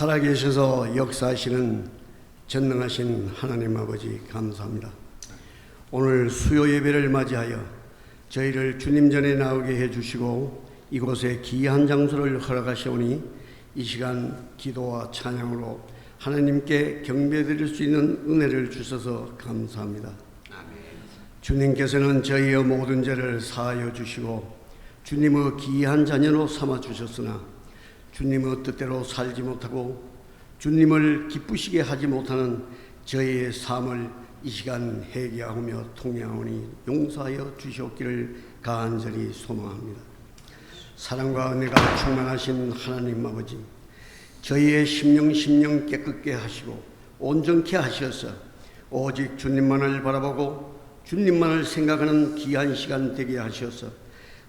살아계셔서 역사하시는 전능하신 하나님 아버지 감사합니다. 오늘 수요 예배를 맞이하여 저희를 주님 전에 나오게 해주시고 이곳에 귀한 장소를 허락하시오니 이 시간 기도와 찬양으로 하나님께 경배드릴 수 있는 은혜를 주셔서 감사합니다. 주님께서는 저희의 모든 죄를 사하여 주시고 주님의 귀한 자녀로 삼아 주셨으나 주님의 뜻대로 살지 못하고 주님을 기쁘시게 하지 못하는 저희의 삶을 이 시간 회개하며 통회하오니 용서하여 주시옵기를 간절히 소망합니다. 사랑과 은혜가 충만하신 하나님 아버지 저희의 심령 심령 깨끗게 하시고 온전케 하셔서 오직 주님만을 바라보고 주님만을 생각하는 귀한 시간 되게 하셔서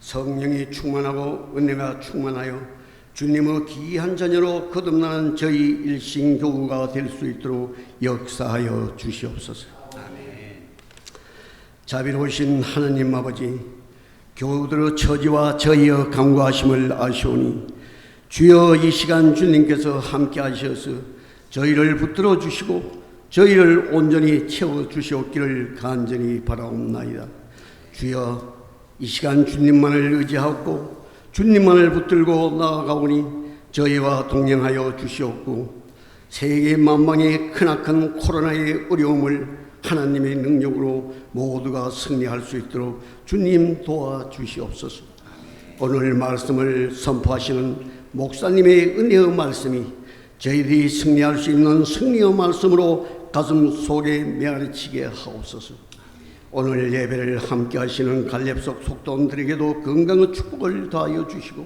성령이 충만하고 은혜가 충만하여 주님의 귀한 자녀로 거듭나는 저희 일신교우가 될 수 있도록 역사하여 주시옵소서. 자비로우신 하나님 아버지, 교우들의 처지와 저희의 간구하심을 아시오니 주여 이 시간 주님께서 함께 하셔서 저희를 붙들어 주시고 저희를 온전히 채워 주시옵기를 간절히 바라옵나이다. 주여 이 시간 주님만을 의지하고 주님만을 붙들고 나아가오니 저희와 동행하여 주시옵고 세계 만방의 크나큰 코로나의 어려움을 하나님의 능력으로 모두가 승리할 수 있도록 주님 도와주시옵소서. 오늘 말씀을 선포하시는 목사님의 은혜의 말씀이 저희들이 승리할 수 있는 승리의 말씀으로 가슴 속에 메아리치게 하옵소서. 오늘 예배를 함께 하시는 갈렙석 속도원들에게도 건강의 축복을 더하여 주시고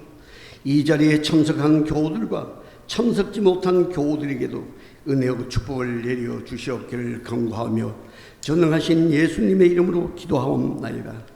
이 자리에 참석한 교우들과 참석지 못한 교우들에게도 은혜의 축복을 내려 주시옵기를 간구하며 전능하신 예수님의 이름으로 기도하옵나이다.